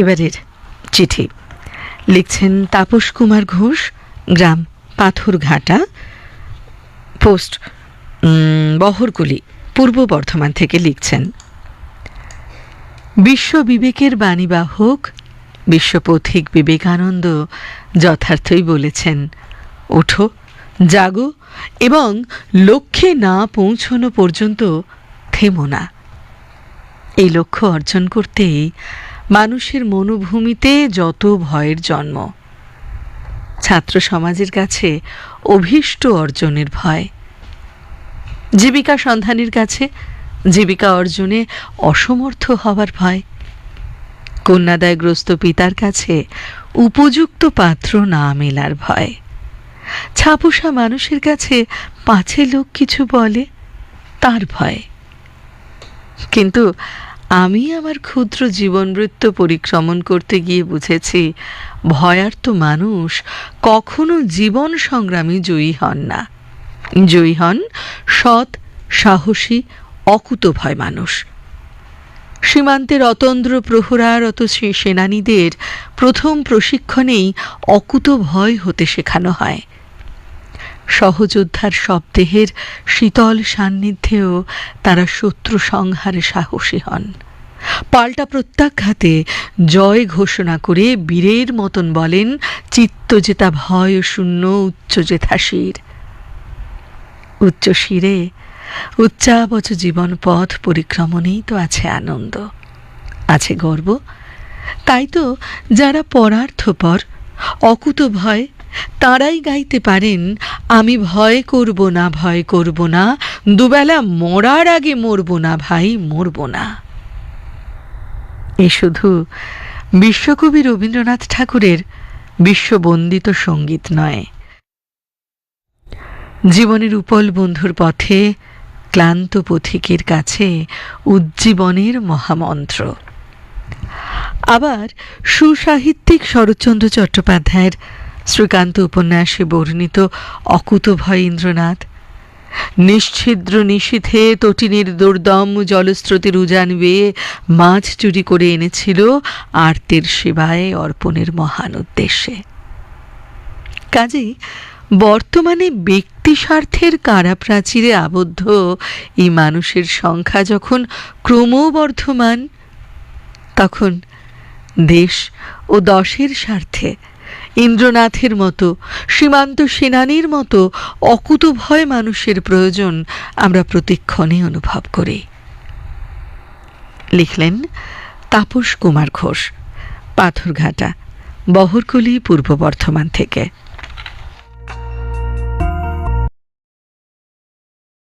এবারের চিঠি। লিখছেন তাপস কুমার ঘোষ, গ্রাম পাথরঘাটা। পোস্ট বহরকুলি পূর্ব বর্ধমান থেকে লিখছেন। বিশ্ব বিবেকের বাণীবাহক বিশ্বপথিক বিবেকানন্দ যথার্থই বলেছেন, ওঠো, জাগো এবং লক্ষ্যে না পৌঁছনো পর্যন্ত থেমো না। এই লক্ষ্য অর্জন করতেই মানুষের মনোভূমিতে যত ভয়ের জন্ম। ছাত্র সমাজের কাছে অভীষ্ট অর্জনের ভয়। জীবিকা সন্ধানের কাছে জীবিকা অর্জনে অসমর্থ হওয়ার ভয়। কন্যাদায়গ্রস্ত পিতার কাছে উপযুক্ত পাত্র না মেলার ভয়। ছাপোষা মানুষের কাছে পাছে লোক কিছু বলে, তার ভয়। কিন্তু আমি আমার ক্ষুদ্র জীবনবৃত্ত পরিক্রমণ করতে গিয়ে বুঝেছি, ভয়ার্ত মানুষ কখনো জীবন সংগ্রামী জয়ী হন না। জয়ী হন সৎ, সাহসী অকুতভয় মানুষ। সীমান্তের অতন্দ্র প্রহরারত সেনানীদের প্রথম প্রশিক্ষণেই অকুত ভয় হতে শেখানো হয়। সহযোদ্ধার শবদেহের শীতল সান্নিধ্যেও তারা শত্রু সংহারে সাহসী হন। পাল্টা প্রত্যাঘাতে জয় ঘোষণা করে বীরের মতন বলেন, চিত্ত জেতা ভয়, শূন্য উচ্চ জেথা শির। উচ্চ শিরে উচ্চাবচ জীবন পথ পরিক্রমণেই তো আছে আনন্দ, আছে গর্ব। তাই তো যারা পরার্থপর অকুত ভয় তাঁরাই গাইতে পারেন, আমি ভয় করব না, ভয় করব না, দুবেলা মরার আগে মরব না, ভাই, মরব না। এ শুধু বিশ্বকবি রবীন্দ্রনাথ ঠাকুরের বিশ্ববন্দিত সংগীত নয়। জীবনের উপল বন্ধুর পথে, ক্লান্ত পথিকের কাছে উজ্জীবনের মহামন্ত্র। আবার সুসাহিত্যিক শরৎচন্দ্র চট্টোপাধ্যায়ের শ্রীকান্ত উপন্যাসে বর্ণিত অকুতভয় ইন্দ্রনাথ। নিশ্ছিদ্র নিশীথে তটিনীর দুর্দম জলস্রোতের উজান বেয়ে মাছ চুরি করে এনেছিল আর্তের সেবায় অর্পণের মহান উদ্দেশ্যে। কাজেই বর্তমানে ব্যক্তি স্বার্থের কারাপ্রাচীরে আবদ্ধ এই মানুষের সংখ্যা যখন ক্রমবর্ধমান, তখন দেশ ও দশের স্বার্থে ইন্দ্রনাথের মতো, সীমান্ত সেনানীর মতো অকুতভয় মানুষের প্রয়োজন আমরা প্রতিক্ষণে অনুভব করি। লিখলেন তাপস কুমার ঘোষ, পাথরঘাটা, বহরকুলি পূর্ব বর্ধমান থেকে।